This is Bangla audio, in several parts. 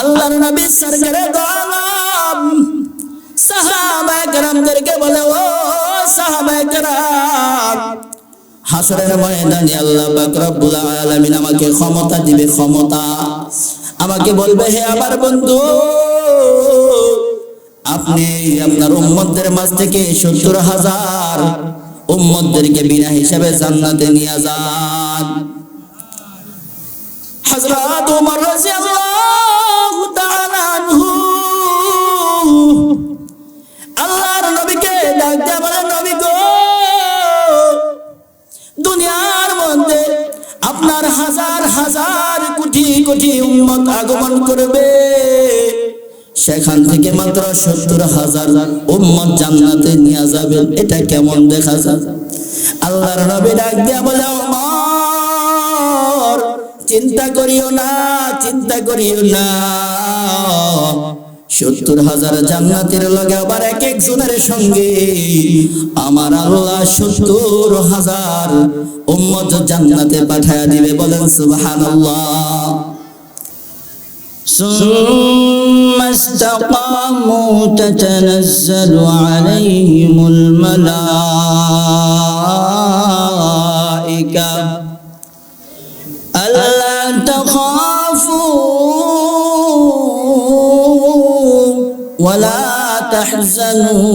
আল্লাহর নবী সরকারে বলে, ও হাসরের ময়দানে আল্লাহ পাক রব্বুল আলামিন আমাকে ক্ষমতা দিবে, ক্ষমতা। আমাকে বলবে, হে আমার বন্ধু, আপনি আপনার উম্মতদের মাঝ থেকে সত্তর হাজার উম্মতদেরকে বিনা হিসাবে জান্নাতে নিয়ে যান। আপনার হাজার হাজার কোটি কোটি উম্মত আগমন করবে। সেখান থেকে মাত্র সত্তর হাজার উম্মত জান্নাতে নিয়ে যাবেন এটা কেমন দেখা যায়? আল্লাহর নবী ডাক দিয়া বলে চিন্তা করিও না, চিন্তা করিও না। সত্তর হাজার জান্নাতের লগে আবার এক একজনের সঙ্গে আমার আল্লাহ সত্তর হাজার উম্মত জান্নাতে পাঠায়া দিবে বলেন সুবহানাল্লাহ ثم استقاموا تتنزل عليهم الملائكة ولا تحزنوا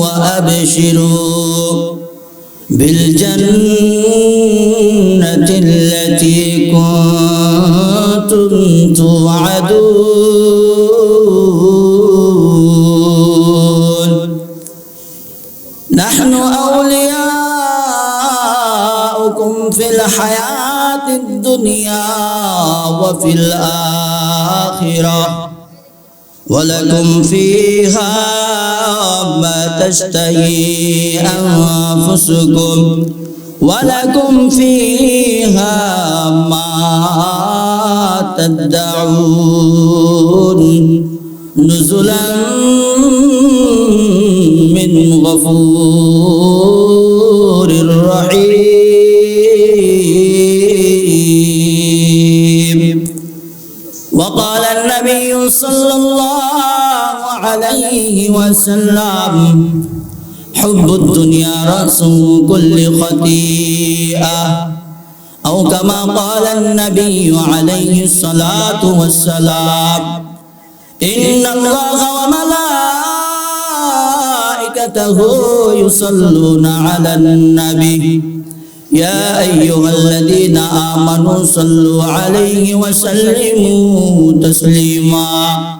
وأبشروا بالجنة التي كنتم توعدون. نحن أولياؤكم في الحياة الدنيا وفي الآخرة. ولكم فيها ما تشتهي أنفسكم. ولكم فيها ما تدعون. نزلا من غفور رحيم. وقال النبي صلى وسلم. حب الدنيا رأس كل خطيئة. أو كما قال النبي عليه الصلاة والسلام إن الله وملائكته يصلون على النبي. يا أيها الذين آمنوا صلوا عليه وسلموا تسليما.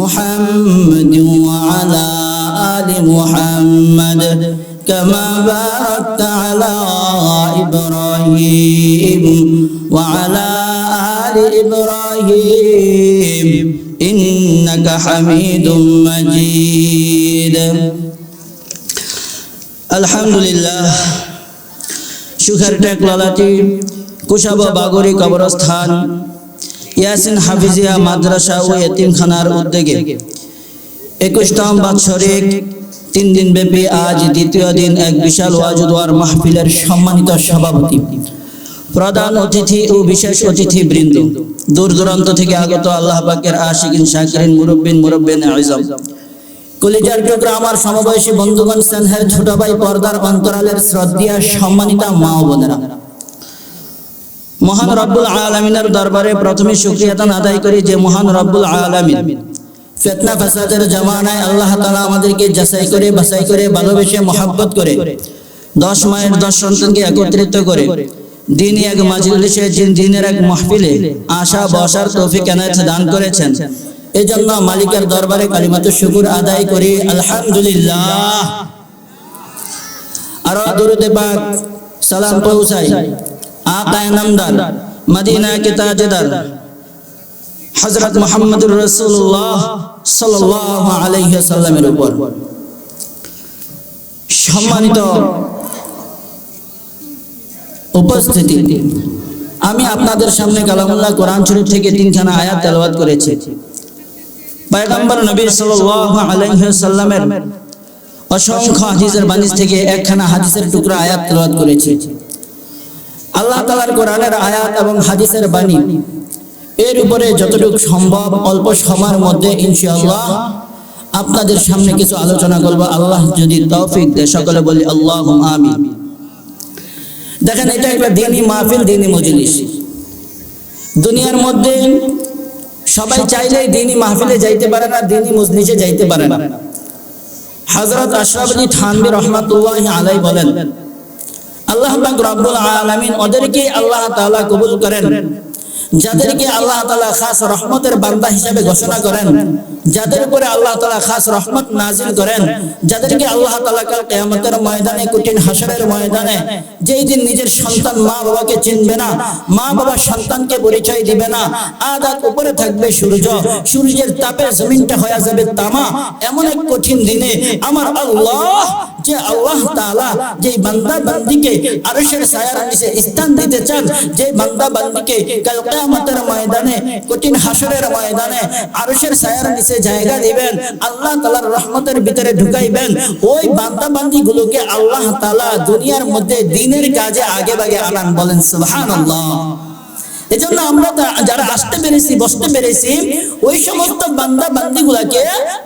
محمد وعلى آل محمد كما باركت على إبراهيم وعلى آل إبراهيم إنك حميد مجيد الحمد لله সুখের টেক লালাটি কুশাবা বাগরি কবরস্থান ইয়াসিন হাফিজিয়া মাদ্রাসা ও এতিমখানার উদ্যোগে একুশতম বাৎসরিক তিন দিন ব্যাপী আজ দ্বিতীয় দিন এক বিশাল ওয়াজুদওয়ার মাহফিলের সম্মানিত সভাপতি, প্রধান অতিথি ও বিশেষ অতিথি বৃন্দ দূর দূরান্ত থেকে আগত আল্লাহ আশিকিন শাকিরিন মুরব্বিন মুরব্বিন আইজম কলিজার টুকরা আমার সমবয়সী বন্ধুগণ, স্নেহের ছোট ভাই পর্দার অন্তরালের শ্রদ্ধা সম্মানিতা মা বোনেরা। মহান রব্বুল আলমিনের দরবারে প্রথমে শুক্রিয়াতান আদায় করি যে মহান রব্বুল আলমিন। ফেতনা ফাসাদের জামানায় আল্লাহ তালা আমাদেরকে যাচাই করে, বাছাই করে, ভালোবেসে মহাব্বত করে, দশ মায়ের দশ সন্তানকে একত্রিত করে, দিনই এক মাজলিসে, দিন দিনের এক মাহফিলে আশা বসার তৌফিক এনায়েত দান করেছেন। এই জন্য মালিকের দরবারে কালিমাত শুকুর আদায় করি, আলহামদুলিল্লাহ। আরও দুরুদে পাক, সালাম পৌঁছাই। আকায় নামদার মদিনা কে তাজদার হজরত মোহাম্মদুর রসুল্লাহ সাল্লাহ আলহিসাল্লামের উপর। সম্মানিত উপস্থিতি, আমি আপনাদের সামনে কালামুল্লাহ কোরআন শরীফ থেকে তিনখানা আয়াত তেলাওয়াত করেছি। পয়গম্বর নবী সাল্লাল্লাহু আলাইহি সাল্লামের অসংখ্য হাদিসের বানিস থেকে একখানা হাদিসের টুকরা আয়াত তেলাওয়াত করেছি। আল্লাহ তালার কোরআনের আয়াত এবং হাদিসের বাণী। এর উপরে যতটুকু সম্ভব অল্প সময়ের মধ্যে ইনশাআল্লাহ আপনাদের সামনে কিছু আলোচনা করব। আল্লাহ যদি তৌফিক দেয়, সকলে বলি আল্লাহুম্মা আমিন। দেখেন, এটা একটা দিনই মাহফিল দিনই মজলিস। দুনিয়ার মধ্যে সবাই চাইলেই দিনই মাহফিলে যাইতে পারে না দিনই মজলিসে যাইতে পারে না। হযরত আশরাফ আলী থানভী রহমাতুল্লাহি আলাই বলেন আল্লাহ রব্বুল আলামিন ওদেরকে আল্লাহ তাআলা কবুল করেন। যাদেরকে আল্লাহ তাআলা খাস রহমতের বান্দা হিসেবে ঘোষণা করেন। যাদের উপরে আল্লাহ তাআলা খাস রহমত নাজিল করেন। যাদেরকে আল্লাহ তাআলা কাল কিয়ামতের ময়দানে, কঠিন হাসরের ময়দানে, যেই দিন নিজের সন্তান মা বাবাকে চিনবে না মা বাবা সন্তানকে পরিচয় দিবে না, আদাত উপরে থাকবে সূর্য। সূর্যের তাপে জমিনটা হয়ে যাবে তামা। এমন এক কঠিন দিনে আমার আল্লাহ যে আল্লাহ তাআলা যেই বান্দা বান্দিকে আরশের ছায়ার নিচে স্থান দিতে চান যে বান্দা বান্দিকে কিয়ামতের ময়দানে, কঠিন হাসরের ময়দানে আরশের ছায়ার নিচে জায়গা দিবেন, আল্লাহ তাআলার রহমতের ভিতরে ঢুকাইবেন, ওই বান্দা বান্দিগুলোকে আল্লাহ তাআলা দুনিয়ার মধ্যে দিনের কাজে আগে ভাগে আনান বলেন, সুবহানাল্লাহ। এজন্য আমরা যারা আসতে পেরেছি, বসতে পেরেছি, ওই সমস্ত বান্দা বান্দিগুলাকে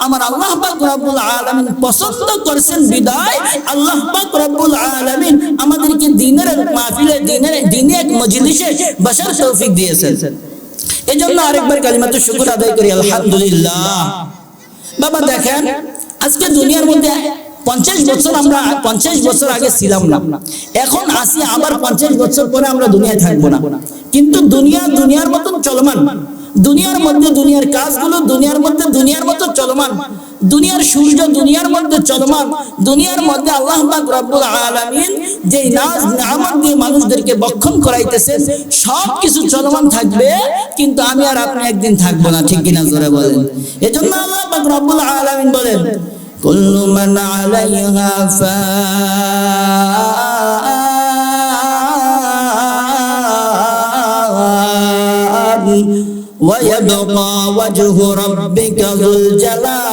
আমার আল্লাহ রব্বুল আলামিন পছন্দ করেছেন বিদায়। আল্লাহ পাক রব্বুল আলামিন আমাদেরকে দিনের মাহফিলে, দিনের, দিনে এক মজলিসে বসার তৌফিক দিয়েছেন। এজন্য আরেকবার কালিমাতে শুকর আদায় করি, আলহামদুলিল্লাহ। বাবা, দেখেন, আজকে দুনিয়ার মধ্যে পঞ্চাশ বছর আমরা পঞ্চাশ বছর আগে ছিলাম না। এখন আসি, আবার পঞ্চাশ বছর পরে আমরা দুনিয়ায় থাকব না। কিন্তু দুনিয়া দুনিয়ার মতন চলমান। দুনিয়ার মধ্যে দুনিয়ার কাজগুলো দুনিয়ার মধ্যে দুনিয়ার মতো চলমান। দুনিয়ার সূর্য দুনিয়ার মধ্যে চলমান। দুনিয়ার মধ্যে আল্লাহ রব্বুল আলামিন যে নাজ, নিয়ামত দিয়ে মানুষদেরকে বক্ষণ করাইতেছেন, সব কিছু চলমান থাকবে, কিন্তু আমি আর আপনি একদিন থাকব না। ঠিক কিনা জোরে বলেন? এজন্য আল্লাহ রব্বুল আলামিন বলেন كل من عليها فان. ويبقى وجه ربك ذو الجلال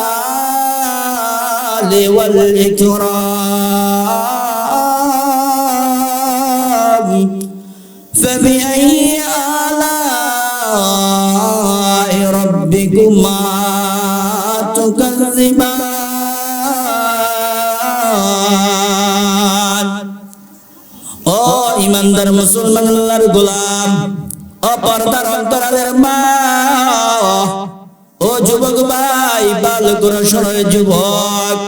والإكرام. فبأي ইমানদার মুসলমান আল্লাহর গোলাম ও পর্দার অন্তরালের মা, ও যুবক ভাই, বাল শোনার যুবক।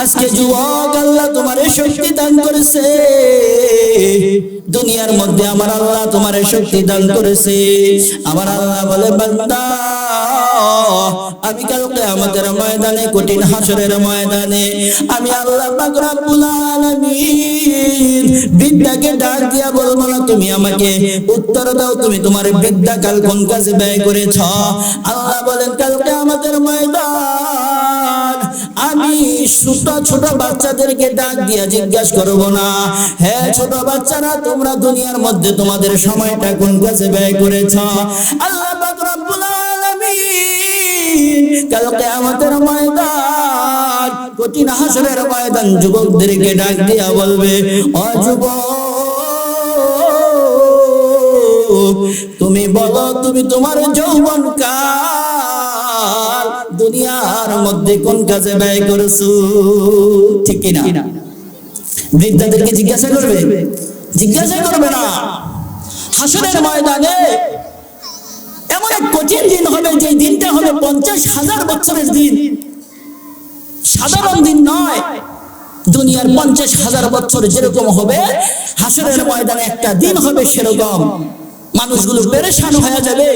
আজকে যুবক আল্লাহ তোমার শক্তি দান করেছে। দুনিয়ার মধ্যে আমার আল্লাহ তোমার শক্তি দান করেছে। আমার আল্লাহ বলে, বান্দা আমি কালকে আমাদের ময়দানে, কঠিন হাসরের ময়দানে, আমি আল্লাহ পাক বিদ্যাকে ডাক দিয়া বলব না তুমি আমাকে উত্তর দাও, তুমি তোমার বিদ্যা কাল কোন কাজে ব্যয় করেছ? আল্লাহ বলেন, কালকে আমাদের ময়দান, আমি ছোট ছোট বাচ্চাদেরকে ডাক দিয়া জিজ্ঞাসা করব না। হ্যাঁ ছোট বাচ্চারা, তোমরা দুনিয়ার মধ্যে তোমাদের সময়টা কোন কাজে ব্যয় করেছ? আল্লাহ কালকে আমাদের ময়দান কঠিন হাসরের ময়দান যুবকদেরকে ডাক দিয়া বলবে যুবক তুমি বলো তুমি তোমার যৌবন কাল দুনিয়ার মধ্যে কোন কাজে ব্যয় করেছ? ঠিক কিনা। বৃদ্ধাদেরকে জিজ্ঞাসা করবে জিজ্ঞাসা করবে না হাসরের ময়দানে এমন এক কঠিন দিন হবে যে দিনটা হবে পঞ্চাশ হাজার বছরের দিন। সাধারণ দিন নয়। দুনিয়ার পঞ্চাশ হাজার বছর যেরকম হবে, হাসরের ময়দানে একটা দিন হবে সেরকম। মানুষগুলো পেরেশান হয়ে যাবে।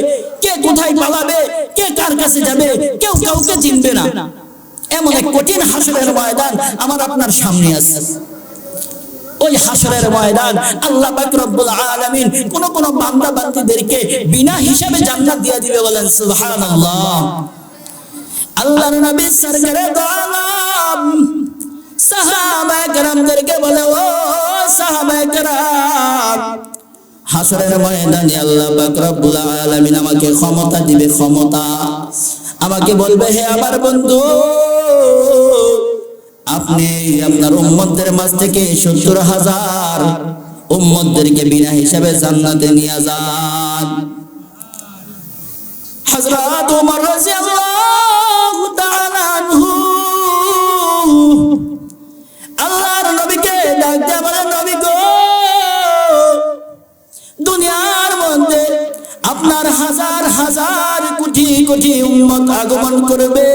কে কোথায় পালাবে, কে কার কাছে যাবে, কেউ কাউকে চিনবে না। এমন এক কঠিন হাসরের ময়দান আমার আপনার সামনে আছে। ওই হাসরের ময়দান আল্লাহ রব্বুল আলামিন কোন কোন বান্দা বান্দিদেরকে বিনা হিসাবে জান্নাত দিয়ে দিবে বলেন সুবহানাল্লাহ। আল্লাহর নবী সরকারে সাহাবা کرامদেরকে বলে, ও সাহাবা کرام হাসরের ময়দানে আল্লাহ পাক রব্বুল আলামিন আমাকে ক্ষমতা দিবে, ক্ষমতা। আমাকে বলবে, হে আমার বন্ধু আপনি আপনার উম্মতদের মাঝ থেকে সত্তর হাজার উম্মতদেরকে বিনা হিসাবে জান্নাতে নিয়ে যান। হযরত ওমর রাদিয়াল্লাহু তাআলা আনহু। আল্লাহর নবীকে ডাক বলেন, নবী গো, দুনিয়ার মধ্যে আপনার হাজার হাজার কোটি কোটি উম্মত আগমন করবে।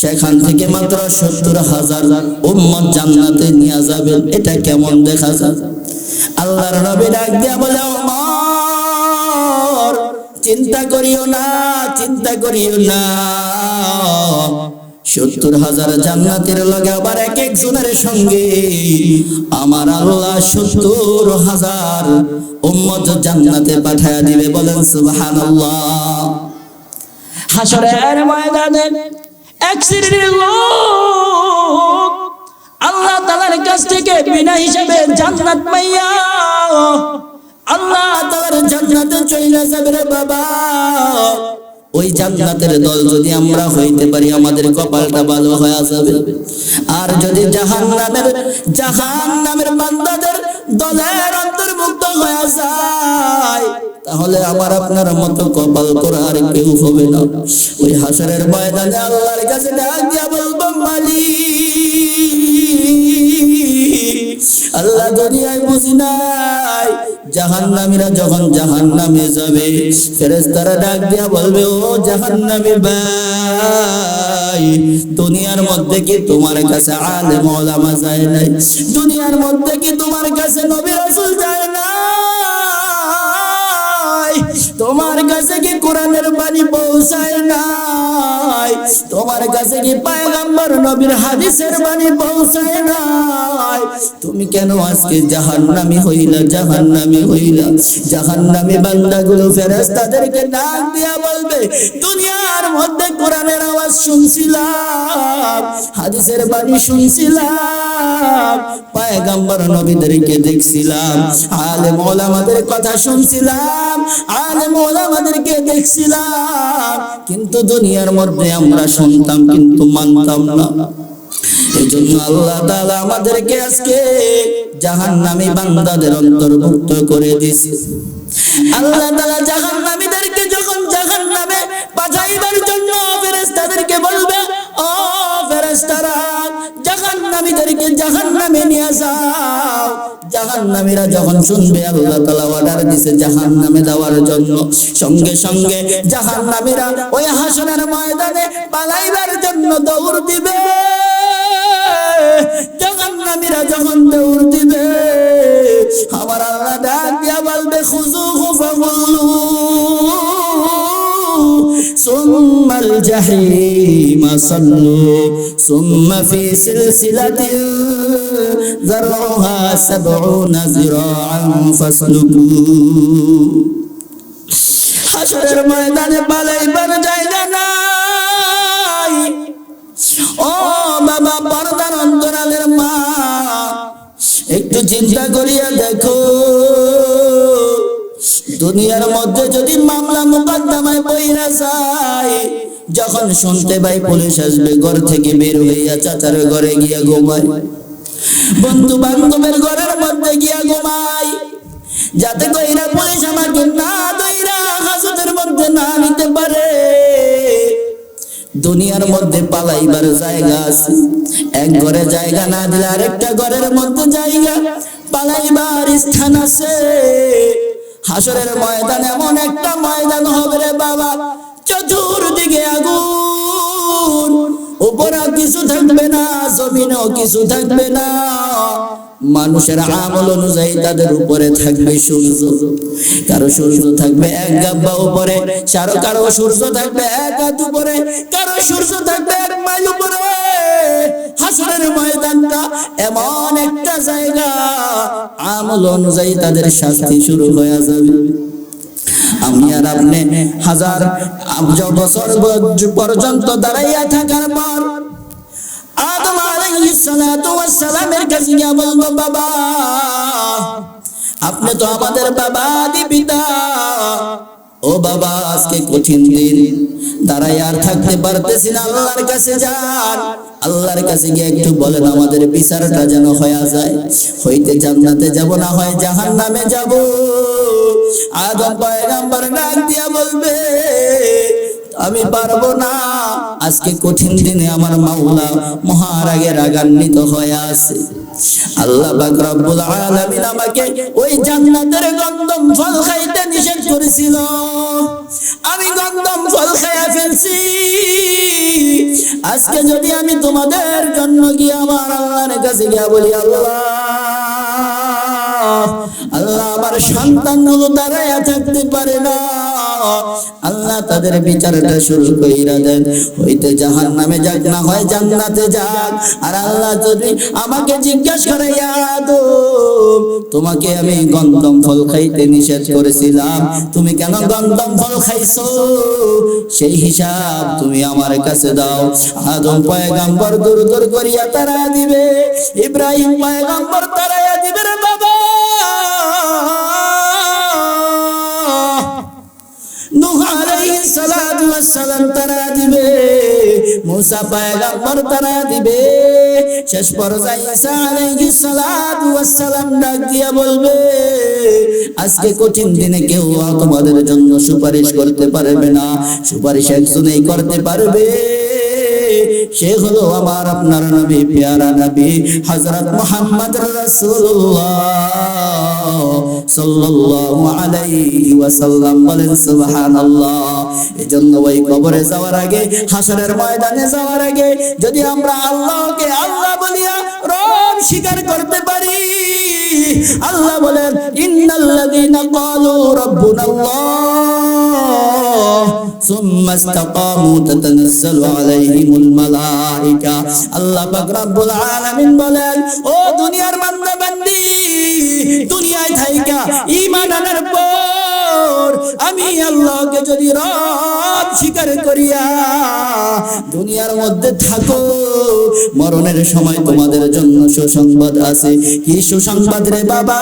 সেখান থেকে মাত্র সত্তর হাজার উম্মত জান্নাতে নিয়ে যাবেন। এটা কেমন দেখা যায়? আল্লাহর নবী ডাক দিয়া বলে চিন্তা করিও না, চিন্তা করিও না। সত্তর হাজার জান্নাতের লগে আবার এক একজনের সঙ্গে আমার আল্লাহ সত্তর হাজার উম্মত জান্নাতে পাঠায় দিবে বলেন, সুবহানাল্লাহ। হাসরের ময়দানে এক শ্রেণির লোক। আল্লাহ তাআলার কাছ থেকে বিনা জান্নাত পাইয়া, আল্লাহ জান্নাতে চলে যাবে রে বাবা। ওই জান্নাতের দল যদি আমরা হইতে পারি, আমাদের কপালটা ভালো হয়ে যাবে। আর যদি জাহান্নামের জাহান্নামের বান্দাদের দলের অন্তর্ভুক্ত হয়ে যায় তাহলে আমার আপনার মতো কপাল করা আর কেউ হবে না। ওই হাসরের ময়দানে আল্লাহর কাছে ডাক দিয়া বলব আল্লাহ দুনিয়ায় বুঝি নাই, জাহান্নামীরা যখন জাহান্নামে যাবে, ফেরেশতারা ডাক দিয়া বলবে, ও জাহান্নামী ভাই, দুনিয়ার মধ্যে কি তোমার কাছে আলেম ওলামা যায় নাই? দুনিয়ার মধ্যে কি তোমার কাছে নবী রাসূল যায় না তোমার কাছে কি কোরআনের বাণী পৌঁছায় নাই? তোমার কাছে কি পায়গাম্বর নবীর হাদিসের বাণী পৌঁছায় নাই? তুমি কেন আজকে জাহান্নামী হইলা জাহান্নামী হইলা? জাহান্নামী বান্দাগুলো ফেরেশতাদেরকে ডাক দিয়া বলবে, দুনিয়ার মধ্যে কোরআনের আওয়াজ শুনছিলাম, হাদিসের বাণী শুনছিলাম, পায়গাম্বর নবীদেরকে দেখছিলাম, আলেম ওলামাদের কথা শুনছিলাম আলেম ওলামাদেরকে দেখছিলাম। কিন্তু দুনিয়ার মধ্যে আমরা শুনতাম কিন্তু মানতাম না। এই জন্য আল্লাহ আমাদেরকে আজকে বান্দাদের অন্তর্ভুক্ত করে দিয়েছে আল্লাহ যখন পাঠাইবার জন্য বলবে, ও জাহান্নামীদেরকে জাহান্নামে নিয়ে যাও। ওই হাসনের ময়দানে পালাইবার জন্য দৌড় দিবে। জাহান্নামীরা যখন দৌড় দিবে, আমার আল্লাহ ডাক দিয়া বলবে ثم الجحيم صلوا ثم في سلسلة ذرعها سبعون ذراعا فاسلكوا হাসরের ময়দানে পালাইবার জায়গা নাই ও বাবা পর্দার অন্তরালের মা একটু চিন্তা করিয়া দেখো দুনিয়ার মধ্যে যদি মামলা মোকদ্দমায় বইরা যায়, যখন শুনতে পাই পুলিশ আসবে, ঘর থেকে বের হইয়া চাচার ঘরে গিয়া ঘুমায়। বন্ধু বান্ধবের ঘরের মধ্যে গিয়া ঘুমাই যাতে কইরা পুলিশ আমাকে না দইরা হাজতের মধ্যে না নিতে পারে। দুনিয়ার মধ্যে পালাইবার জায়গা আছে। এক ঘরে জায়গা না দিলে আরেকটা ঘরের মধ্যে জায়গা, পালাইবার স্থান আছে। হাসরের ময়দান এমন একটা ময়দান হবে রে বাবা, চতুর্দিকে আগুন। উপরে কিছু থাকবে না, জমিনেও কিছু থাকবে না। মানুষের আমল অনুযায়ী তাদের উপরে থাকবে সূর্য। কারও সূর্য থাকবে এক গাব্বা উপরে কারও কারও সূর্য থাকবে এক হাত উপরে, কারও সূর্য থাকবে এক মাইল উপরে। হাসরের ময়দানটা এমন একটা জায়গা। আমল অনুযায়ী তাদের শাস্তি শুরু হয়ে যাবে। আমি আর আপনি হাজার বছর পর্যন্ত দাঁড়াইয়া থাকার পর আদম আলাইহিস সালাতু ওয়াস সালামের কাছে গিয়া বলব, বাবা, আপনি তো আমাদের বাবা আদি পিতা। ও বাবা, আজকে কঠিন দিন। দাঁড়াই আর থাকতে পারতেছি না, আল্লাহর কাছে যান। আল্লাহর কাছে গিয়ে একটু বলেন, আমাদের বিচারটা যেন হয়ে যায়। হইতে জান্নাতে যাব না, হয় জাহান্নামে যাব। আদম পয়গাম্বর ডাক দিয়া বলবে, আমি পারব না। আজকে কঠিন দিনে আমার মাওলা মহারাগে রাগান্বিত হয়ে আছে। আল্লাহ রব্বুল আলামিন আমাকে ওই জান্নাতের গন্ধম ফল খাইতে নিষেধ করেছিল। আমি গন্ধম ফল খাইয়া ফেলছি। আজকে যদি আমি তোমাদের জন্য গিয়ে আমার আল্লাহর কাছে গিয়া বলি, আল্লাহ আল্লাহ আমার সন্তানগুলো দাঁড়াইয়া থাকতে পারে না। আল্লাহ তাদের বিচারটা শুরু কইরা দেন। হইতে জাহান নামে যাক, না হয় জান্নাতে যাক। আর আল্লাহ যদি আমাকে জিজ্ঞাসা করে তোমাকে আমি গন্ধম ফল খাইতে নিষেধ করেছিলাম। তুমি কেন গন্ধম ফল খাইছো? সেই হিসাব তুমি আমার কাছে দাও। আদম পয়গাম্বর দূর দূর করিয়া তারা দিবে। ইব্রাহিম পয়গাম্বর তারাইয়া দিবে রে বাবা। তারা দিবে পায়গাম্বর তারা দিবে। শেষ সালাম ডাক দিয়া বলবে, আজকে কঠিন দিনে কেউ তোমাদের জন্য সুপারিশ করতে পারবে না। সুপারিশ একজনেই করতে পারবে। সে হলো আমার আপনার নবী, পেয়ারা নবী, হযরত মুহাম্মদ আগে, হাসরের আগে যদি আমরা আল্লাহকে আল্লাহ করতে পারি, আল্লাহ বলেন ثم استقاموا تتنزل عليهم الملائكة আল্লাহ পাক রব্বুল আলামিন বলেন ও দুনিয়ার বান্দা বান্দি দুনিয়ায় থাইকা ঈমান আনার পর আমি আল্লাহকে যদি রব স্বীকার করিয়া দুনিয়ার মধ্যে থাকো। মরণের সময় তোমাদের জন্য সুসংবাদ আছে। কি সুসংবাদ রে বাবা?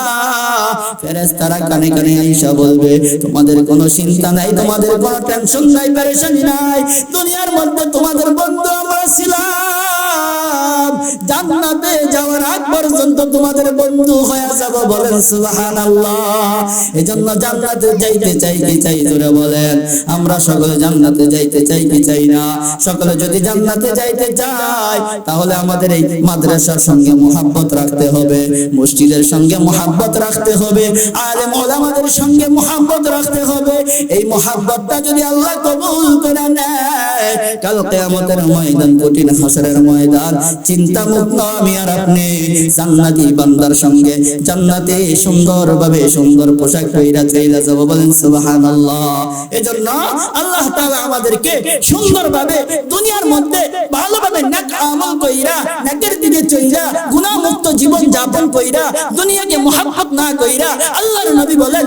ফেরেস তারা কানে কানে আইসা বলবে, তোমাদের কোনো চিন্তা নাই, তোমাদের কোনো টেনশন নাই পেরেশানি নাই। দুনিয়ার মধ্যে তোমাদের বন্ধু আমরা ছিলাম। জান্নাতে যাওয়ার আগ পর্যন্ত তোমাদের বন্ধু হয়ে যাব বলেন, সুবহানাল্লাহ। এজন্য জান্নাতে যাইতে চাই কি চাই, জোরে বলেন। আমরা সকলে জান্নাতে যাইতে চাই কি চাই না? সকলে যদি জান্নাতে যাইতে চাই তাহলে আমাদের এই মাদ্রাসার সঙ্গে মোহাব্বত রাখতে হবে, মসজিদের সঙ্গে মোহাব্বত রাখতে হবে, আলেম ওলামাদের সঙ্গে মোহাব্বত রাখতে হবে। এই মোহাব্বতটা যদি আল্লাহ কবুল করে নেয়, কাল কিয়ামতের ময়দান, কঠিন হাসরের ময়দান, চিন্তা আমি আর সুন্দর পোশাক পরিরা চইলা যাব। বলেন, সুবহানাল্লাহ। আল্লাহ তাআলা আমাদেরকে সুন্দরভাবে দুনিয়ার মধ্যে ভালোভাবে নেক আমল কইরা, নেকের দিকে চইরা জীবন যাপন কইরা, দুনিয়াকে মোহাব্বত না কইরা আল্লাহর নবী বলেন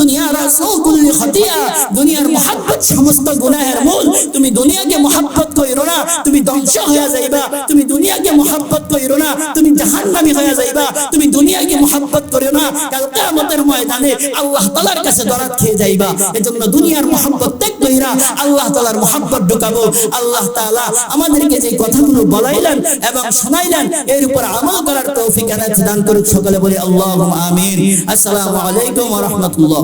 দুনিয়া রাসূ কুল্লি খাতিয়া। দুনিয়ার মোহাব্বত সমস্ত গুনাহের মূল। তুমি দুনিয়াকে মোহাব্বত কইরো না, তুমি ধ্বংস হয়ে যাইবা। তুমি দুনিয়াকে মোহাব্বত কইরো না, তুমি জাহান্নামী হয়ে যাইবা। তুমি দুনিয়াকে মোহাব্বত করিও না, কাল কিয়ামতের ময়দানে আল্লাহ তাআলার কাছে দরাত খেয়ে যাইবা। এজন্য দুনিয়ার মোহাব্বত ত্যাগ কইরা আল্লাহ তাআলার মোহাব্বত ঢুকাবো। আল্লাহ তাআলা আমাদেরকে যে কথাগুলো বলাইলেন এবং শোনাইলেন, এর উপর আমল করার তৌফিক দান করুক সকলে বলি আল্লাহুম্মা আমিন। আসসালামু আলাইকুম ওয়া রাহমাতুল্লাহ।